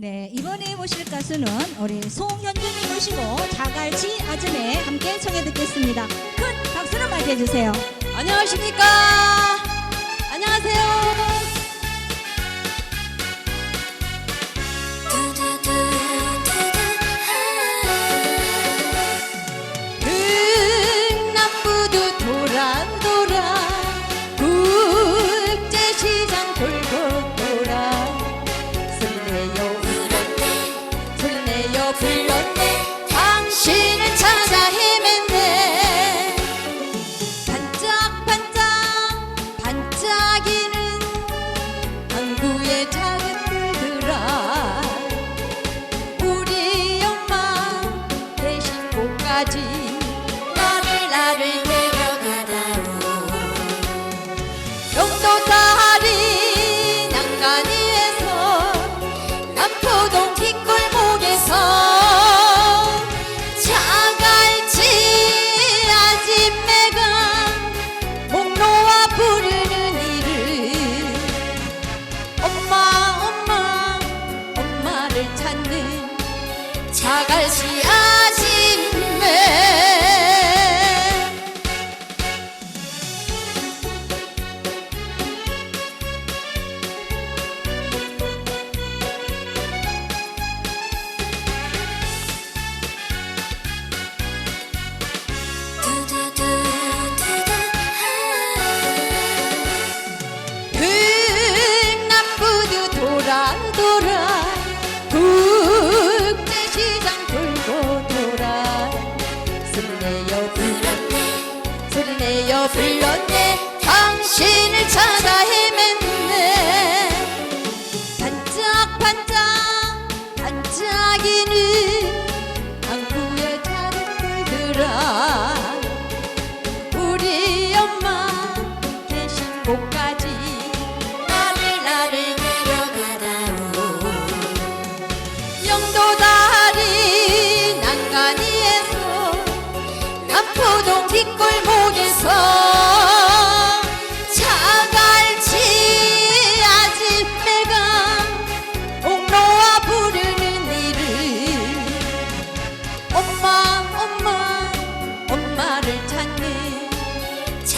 네, 이번에 모실 가수는 우리 송현주님 모시고 자갈치 아줌에 함께 청해 듣겠습니다. 큰 박수로 맞이해 주세요. 안녕하십니까? 안녕하세요. 설레요 불렀네. 당신을 찾아 헤맸네. 반짝반짝 반짝이는 항구의 작은 불들아. 우리 엄마 대신 곳까지 나를 나를 찾는 자갈치 아 불렀네 당신을 찾아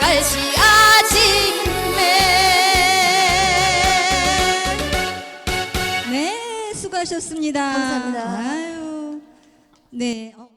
자갈치 아줌매 네, 수고하셨습니다. 감사합니다. 아유, 네. 어.